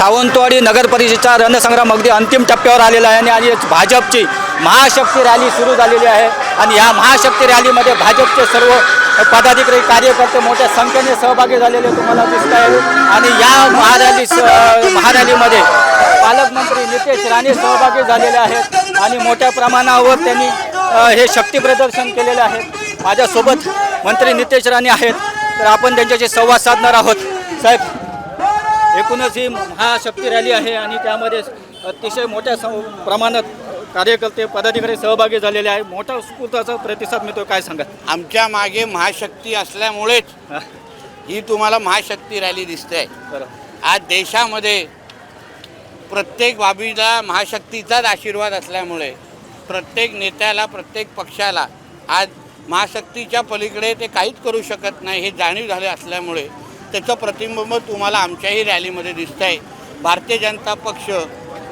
सावंतवाडी नगरपरिषदेचा रणसंग्राम अगदी अंतिम टप्प्यावर आलेला आहे आणि आज भाजपची महाशक्ती रॅली सुरू झालेली आहे. आणि या महाशक्ती रॅलीमध्ये भाजपचे सर्व पदाधिकारी कार्यकर्ते मोठ्या संख्येने सहभागी झालेले तुम्हाला दिसत आहे. आणि या महारॅली महारॅलीमध्ये पालकमंत्री नितेश राणे सहभागी झालेले आहेत. आणि मोठ्या प्रमाणावर त्यांनी हे शक्ती प्रदर्शन केलेले आहे. माझ्यासोबत मंत्री नितेश राणे आहेत. तर आपण त्यांच्याशी संवाद साधणार आहोत. साहेब एकूणच ही महाशक्ती रॅली आहे आणि त्यामध्ये अतिशय मोठ्या सं- प्रमाणात कार्यकर्ते पदाधिकारी सहभागी झालेले आहे मोठा उत्स्फूर्ताचा प्रतिसाद मिळतो काय सांगा आमच्या मागे महाशक्ती असल्यामुळेच ही. तुम्हाला महाशक्ती रॅली दिसते बरं. आज देशामध्ये प्रत्येक बाबीला महाशक्तीचाच आशीर्वाद असल्यामुळे प्रत्येक नेत्याला प्रत्येक पक्षाला आज महाशक्तीच्या पलीकडे ते काहीच करू शकत नाही हे जाणीव झाले असल्यामुळे त्याचं प्रतिबिंब तुम्हाला आमच्याही रॅलीमध्ये दिसतं आहे भारतीय जनता पक्ष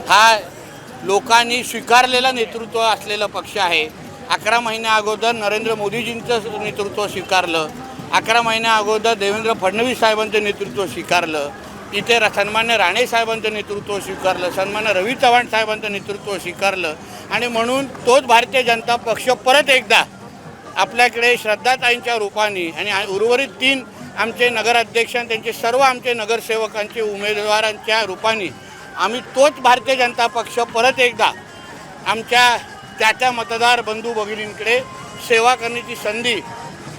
हा लोकांनी स्वीकारलेला नेतृत्व असलेला पक्ष आहे. अकरा महिन्या अगोदर नरेंद्र मोदीजींचं नेतृत्व स्वीकारलं. अकरा महिन्या अगोदर देवेंद्र फडणवीस साहेबांचं नेतृत्व स्वीकारलं. इथे र- सन्मान्य राणे साहेबांचं नेतृत्व स्वीकारलं. सन्मान्य रवी चव्हाण साहेबांचं नेतृत्व स्वीकारलं. आणि म्हणून तोच भारतीय जनता पक्ष परत एकदा आपल्याकडे श्रद्धाताईंच्या रूपाने आणि उर्वरित तीन आमचे नगराध्यक्ष आणि त्यांचे सर्व आमचे नगरसेवकांचे उमेदवारांच्या रूपाने आम्ही तोच भारतीय जनता पक्ष परत एकदा आमच्या त्या त्या मतदार बंधू भगिनींकडे सेवा करण्याची संधी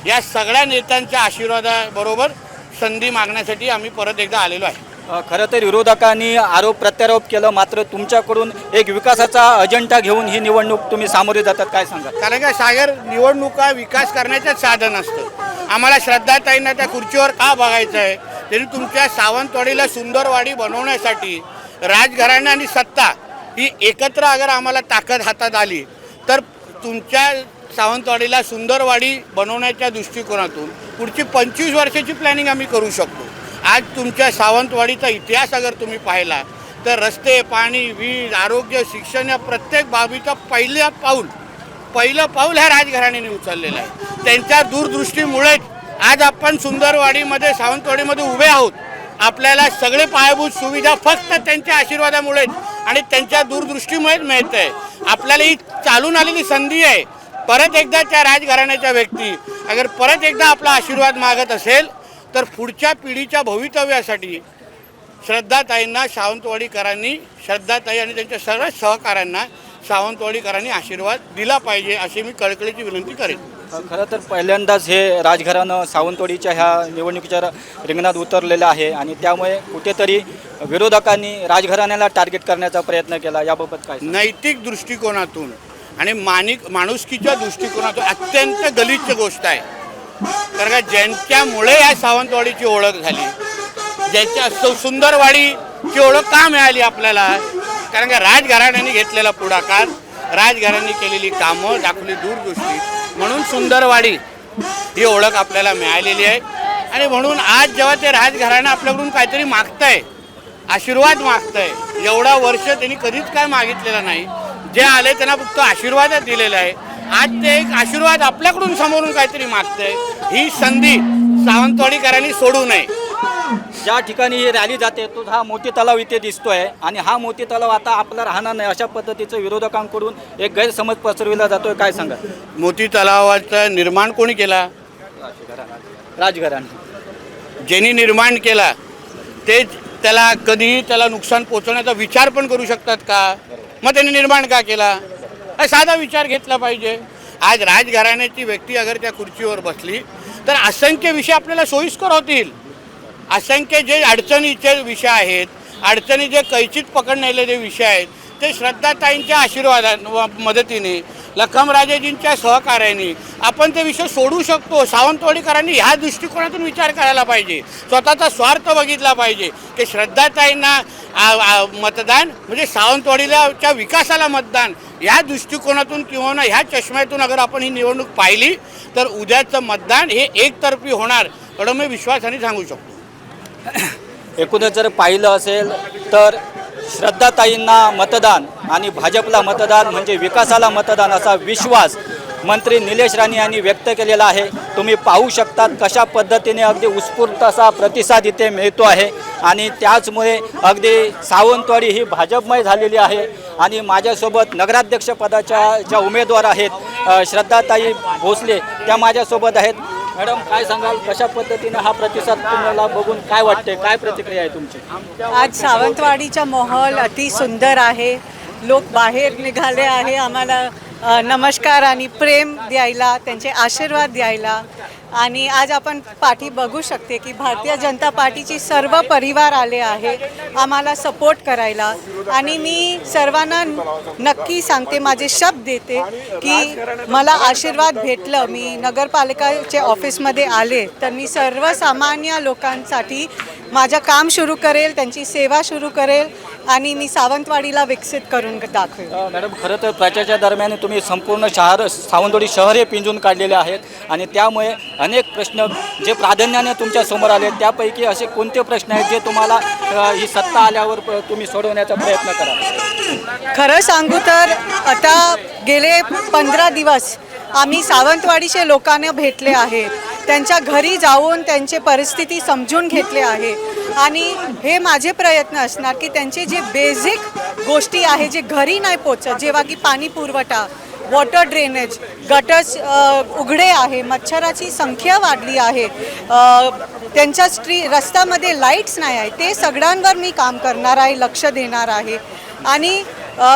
या सगळ्या नेत्यांच्या आशीर्वादाबरोबर संधी मागण्यासाठी आम्ही परत एकदा आलेलो आहे. खरं तर विरोधकांनी आरोप प्रत्यारोप केलं मात्र तुमच्याकडून एक विकासाचा अजेंडा घेऊन ही निवडणूक तुम्ही सामोरे जातात काय सांगा कारण का सागर निवडणुका विकास करण्याचंच साधन असतं. आम्हाला श्रद्धाताईंना त्या खुर्चीवर का बघायचं आहे? तरी तुमच्या सावंतवाडीला सुंदरवाडी बनवण्यासाठी राजघराणा आणि सत्ता ही एकत्र अगर आम्हाला ताकद हातात आली तर तुमच्या सावंतवाडीला सुंदरवाडी बनवण्याच्या दृष्टिकोनातून पुढची पंचवीस वर्षाची प्लॅनिंग आम्ही करू शकतो. आज तुमच्या सावंतवाडीचा इतिहास अगर तुम्ही पाहिला तर रस्ते पाणी वीज आरोग्य शिक्षण या प्रत्येक बाबीचं पहिलं पाऊल पहिलं पाऊल ह्या राजघराण्याने उचललेलं आहे. त्यांच्या दूरदृष्टीमुळेच आज आपण सुंदरवाडीमध्ये सावंतवाडीमध्ये उभे आहोत. आपल्याला सगळे पायाभूत सुविधा फक्त त्यांच्या आशीर्वादामुळेच आणि त्यांच्या दूरदृष्टीमुळेच मिळत. आहे आपल्याला ही चालून आलेली संधी आहे. परत एकदा त्या राजघराण्याच्या व्यक्ती अगर परत एकदा आपला आशीर्वाद मागत असेल तर पुढच्या पिढीच्या भवितव्यासाठी श्रद्धाताईंना सावंतवाडीकरांनी श्रद्धाताई आणि त्यांच्या सर्व सहकाऱ्यांना सावंतवाडीकरांनी आशीर्वाद दिला पाहिजे अशी मी कळकळीची विनंती करेन. खरं तर पहिल्यांदाच हे राजघराणं सावंतवाडीच्या ह्या निवडणुकीच्या रिंगणात उतरलेलं आहे आणि त्यामुळे कुठेतरी विरोधकांनी राजघराण्याला टार्गेट करण्याचा प्रयत्न केला. याबाबत काय नैतिक दृष्टिकोनातून आणि मानिक माणुसकीच्या दृष्टिकोनातून अत्यंत गलिच्छ गोष्ट आहे. कारण का ज्यांच्यामुळे या सावंतवाडीची ओळख झाली ज्यांच्या सुंदरवाडीची ओळख का मिळाली आपल्याला? कारण का राजघराण्याने घेतलेला पुढाकार राजघराण्यांनी केलेली कामं दाखवली दूरदृष्टी. म्हणून सुंदरवाडी ही ओळख आपल्याला मिळालेली आहे. आणि म्हणून आज जेव्हा ते राजघराणं आपल्याकडून काहीतरी मागतंय आशीर्वाद मागतंय एवढा वर्ष त्यांनी कधीच काय मागितलेलं नाही. जे आले त्यांना फक्त आशीर्वादच दिलेला आहे. आज ते एक आशीर्वाद आपल्याकडून समोरून काहीतरी मागतंय. ही संधी सावंतवाडीकरांनी सोडू नये. ज्या ठिकाणी ही रॅली जाते तो हा मोती तलाव इथे दिसतोय. आणि हा मोती तलाव आता आपला राहणार नाही अशा पद्धतीचं विरोधकांकडून एक गैरसमज पसरविला जातोय. काय सांगा मोती तलावाचं निर्माण कोणी केला? राजघराणं. ज्यांनी निर्माण केला ते त्याला कधीही त्याला नुकसान पोचवण्याचा विचार पण करू शकतात का? मग त्यांनी निर्माण का केला? साधा विचार घेतला पाहिजे. आज राजघराण्याची व्यक्ती अगर त्या खुर्चीवर बसली तर असंख्य विषय आपल्याला सोयीस्कर होतील. असंख्य जे अडचणीचे विषय आहेत अडचणी जे कैचित पकडलेले जे विषय आहेत ते श्रद्धाताईंच्या आशीर्वादा व मदतीने लखमराजेजींच्या सहकार्याने आपण ते विषय सोडू शकतो. सावंतवाडीकरांनी ह्या दृष्टिकोनातून विचार करायला पाहिजे. स्वतःचा स्वार्थ बघितला पाहिजे की श्रद्धाताईंना मतदान म्हणजे सावंतवाडीलाच्या विकासाला मतदान या दृष्टिकोनातून किंवा ना ह्या चष्म्यातून अगर आपण ही निवडणूक पाहिली तर उद्याचं मतदान हे एकतर्फी होणार एवढं मी विश्वासाने सांगू शकतो. एकूणच जर पाहिलं असेल तर श्रद्धाताईंना मतदान आणि भाजपला मतदान म्हणजे विकासाला मतदान असा विश्वास मंत्री निलेश राणे यांनी व्यक्त केलेला आहे. तुम्ही पाहू शकतात कशा पद्धतीने अगदी उत्स्फूर्त असा प्रतिसाद इथे मिळतो आहे. आणि त्याचमुळे अगदी सावंतवाडी ही भाजपमय झालेली आहे. आणि माझ्यासोबत नगराध्यक्षपदाच्या ज्या उमेदवार आहेत श्रद्धाताई भोसले त्या माझ्यासोबत आहेत. मॅडम काय सांगाल? कशा पद्धतीने हा प्रतिसाद तुम्हाला बघून काय वाटते काय प्रतिक्रिया आहे तुमची? आज सावंतवाडीचा माहोल अति सुंदर आहे. लोक बाहेर निघाले आहे. आम्हाला नमस्कार आणि प्रेम द्यायला त्यांचे आशीर्वाद द्यायला. आणि आज आपण पाठी बघू शकते की भारतीय जनता पार्टीची सर्व परिवार आले आहे आम्हाला सपोर्ट करायला. आणि मी सर्वांना नक्की सांगते माझे शब्द देते की मला आशीर्वाद भेटलं. मी नगरपालिकाच्या ऑफिसमध्ये आले तर मी सर्वसामान्य लोकांसाठी माझं काम सुरू करेल त्यांची सेवा सुरू करेल आणि मी सावंतवाडीला विकसित करून दाखवेल. अ, मॅडम खरं तर प्रचाराच्या दरम्यान तुम्ही संपूर्ण शहर सावंतवाडी शहर हे पिंजून काढलेले आहेत आणि त्यामुळे अनेक प्रश्न जे प्राधान्याने तुमच्यासमोर आले त्यापैकी असे कोणते प्रश्न आहेत जे तुम्हाला अ, ही सत्ता आल्यावर प- तुम्ही सोडवण्याचा प्रयत्न करा? खरं सांगू तर आता गेले पंधरा दिवस आम्ही सावंतवाडीचे लोकांना भेटले आहेत. त्यांच्या घरी जाऊन त्यांची परिस्थिती समजून घेतले आहे. आणि हे माझे प्रयत्न असणार की त्यांचे जे बेसिक गोष्टी आहे जे घरी नाही पोचत जेव्हा की पाणी पुरवठा वॉटर ड्रेनेज गटर्स उघडे आहे मच्छराची संख्या वाढली आहे त्यांच्या स्ट्री रस्त्यामध्ये लाईट्स नाही आहे ते सगळ्यांवर मी काम करणार आहे लक्ष देणार आहे. आणि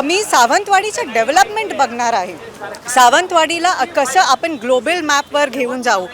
मी सावंतवाडीचं डेव्हलपमेंट बघणार आहे. सावंतवाडीला कसं आपण ग्लोबल मॅपवर घेऊन जाऊ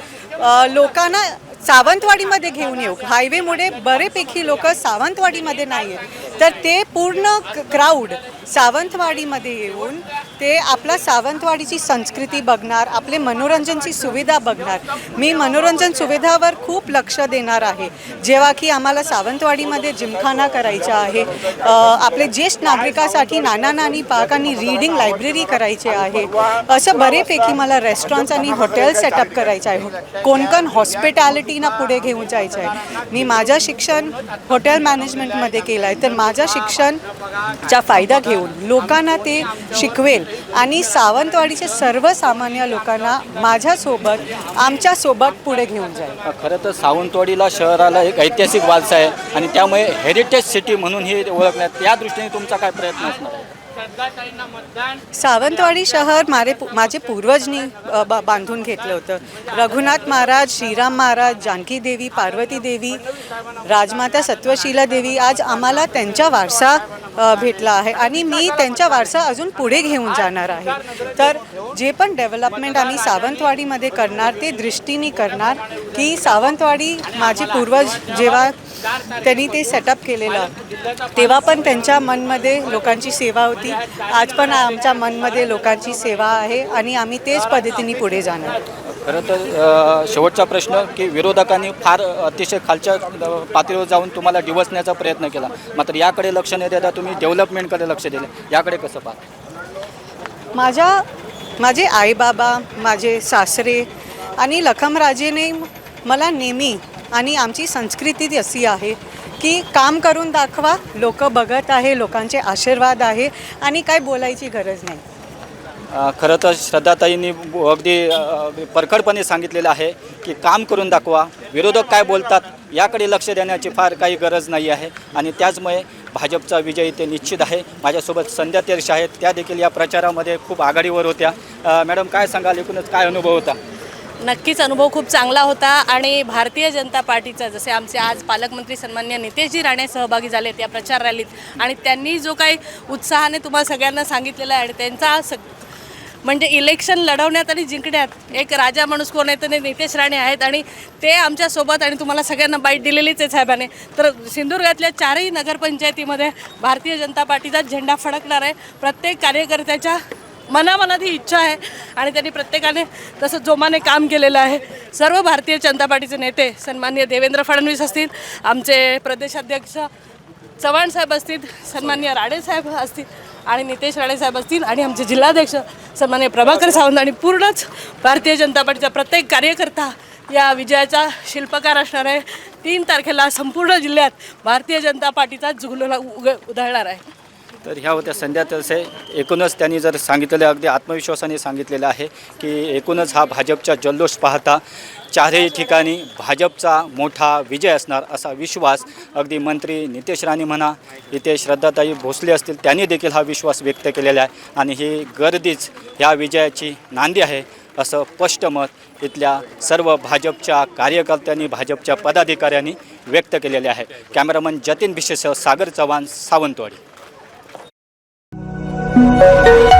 लोकांना सावंतवाडीमध्ये घेऊन येऊ. हायवेमुळे बरेपैकी लोक सावंतवाडीमध्ये नाही आहेत तर ते पूर्ण क्राऊड सावंतवाडीमध्ये येऊन ते आपला सावंतवाडीची संस्कृती बघणार आपले मनोरंजनची सुविधा बघणार. मी मनोरंजन सुविधावर खूप लक्ष देणार आहे. जेव्हा की आम्हाला सावंतवाडीमध्ये जिमखाना करायचा आहे आपले ज्येष्ठ नागरिकासाठी नाना नानी पार्क आणि रीडिंग लायब्ररी करायचे आहे. असं बरेपैकी मला रेस्टॉरंट्स आणि हॉटेल सेटअप करायचं आहे. कोणकण हॉस्पिटॅलिटीना पुढे घेऊन जायचं आहे मी माझं शिक्षण हॉटेल मॅनेजमेंटमध्ये केलं आहे तर माझं शिक्षणचा फायदा देऊन लोकांना ते शिकवेल. आणि सावंतवाडीचे सर्वसामान्य लोकांना माझ्यासोबत आमच्यासोबत पुढे घेऊन जाईल. खरं तर सावंतवाडीला शहराला एक ऐतिहासिक वारसा आहे आणि त्यामुळे हेरिटेज सिटी म्हणून हे ओळखण्यात या दृष्टीने तुमचा काय प्रयत्न असणार आहे? सावंतवाडी शहर मारे माझे पूर्वजनी बा- बांधून घेतलं होतं. रघुनाथ महाराज श्रीराम महाराज जानकी देवी पार्वती देवी राजमाता सत्वशीला देवी आज आम्हाला त्यांचा वारसा भेटला आहे. आणि मी त्यांचा वारसा अजून पुढे घेऊन जाणार आहे. तर जे पण डेव्हलपमेंट आम्ही सावंतवाडीमध्ये करणार ते दृष्टीने करणार की सावंतवाडी माझे पूर्वज जेव्हा त्यांनी ते सेटअप केलेलं. तेव्हा पण त्यांच्या मनमध्ये लोकांची सेवा होती. आज पण आमच्या मनमध्ये लोकांची सेवा आहे आणि आम्ही तेच पद्धतीने पुढे जाणार. खरं तर शेवटचा प्रश्न की विरोधकांनी फार अतिशय खालच्या पातळीवर जाऊन तुम्हाला डिवसण्याचा प्रयत्न केला. मात्र याकडे लक्ष न देता तुम्ही डेव्हलपमेंटकडे लक्ष दिले. याकडे कसं पाहता? माझ्या माझे आईबाबा माझे सासरे आणि लखमराजेने मला नेहमी आणि आमची संस्कृती ती अशी आहे की काम करून दाखवा लोक बघत आहे लोकांचे आशीर्वाद आहे आणि काय बोलायची गरज नाही. खरं तर श्रद्धाताईंनी अगदी परखडपणे सांगितलेलं आहे की काम करून दाखवा विरोधक काय बोलतात याकडे लक्ष देण्याची फार काही गरज नाही आहे आणि त्याचमुळे भाजपचा विजय इथे निश्चित आहे. माझ्यासोबत संध्या तेरशा आहेत त्या देखील या प्रचारामध्ये खूप आघाडीवर होत्या. मॅडम काय सांगाल एकूणच काय अनुभव होता? नक्कीच अनुभव खूप चांगला होता आणि भारतीय जनता पार्टीचा जसे आमचे आज पालकमंत्री सन्मान्य नितेशजी राणे सहभागी झालेत या प्रचार रॅलीत आणि त्यांनी जो काही उत्साहाने तुम्हाला सगळ्यांना सांगितलेला आहे आणि त्यांचा स म्हणजे इलेक्शन लढवण्यात आणि जिंकण्यात एक राजा माणूस कोण आहे तर ते नितेश राणे आहेत आणि ते आमच्यासोबत आणि तुम्हाला सगळ्यांना बाईट दिलेलीच आहे साहेबाने. तर सिंधुदुर्गातल्या चारही नगरपंचायतीमध्ये भारतीय जनता पार्टीचा झेंडा फडकणार आहे. प्रत्येक कार्यकर्त्याच्या मनामनात ही इच्छा आहे आणि त्यांनी प्रत्येकाने तसं जोमाने काम केलेलं आहे. सर्व भारतीय जनता पार्टीचे नेते सन्मान्य देवेंद्र फडणवीस असतील आमचे प्रदेशाध्यक्ष चव्हाण साहेब असतील सन्मान्य राणेसाहेब असतील आणि नितेश राणेसाहेब असतील आणि आमचे जिल्हाध्यक्ष सन्मान्य प्रभाकर सावंत आणि पूर्णच भारतीय जनता पार्टीचा प्रत्येक कार्यकर्ता या विजयाचा शिल्पकार असणार आहे. तीन तारखेला संपूर्ण जिल्ह्यात भारतीय जनता पार्टीचा जुगलूला उग उधळणार आहे. तर ह्या होत्या संध्या तसे. एकूणच त्यांनी जर सांगितलेलं अगदी आत्मविश्वासाने सांगितलेलं आहे की एकूणच हा भाजपचा जल्लोष पाहता चारही ठिकाणी भाजपचा मोठा विजय असणार असा विश्वास अगदी मंत्री नितेश राणे म्हणा इथे श्रद्धाताई भोसले असतील त्यांनी देखील हा विश्वास व्यक्त केलेला आहे. आणि ही गर्दीच ह्या विजयाची नांदी आहे असं स्पष्ट मत इथल्या सर्व भाजपच्या कार्यकर्त्यांनी भाजपच्या पदाधिकाऱ्यांनी व्यक्त केलेले आहे. कॅमेरामन जतीन भिशेसह सागर चव्हाण सावंतवाडी. Música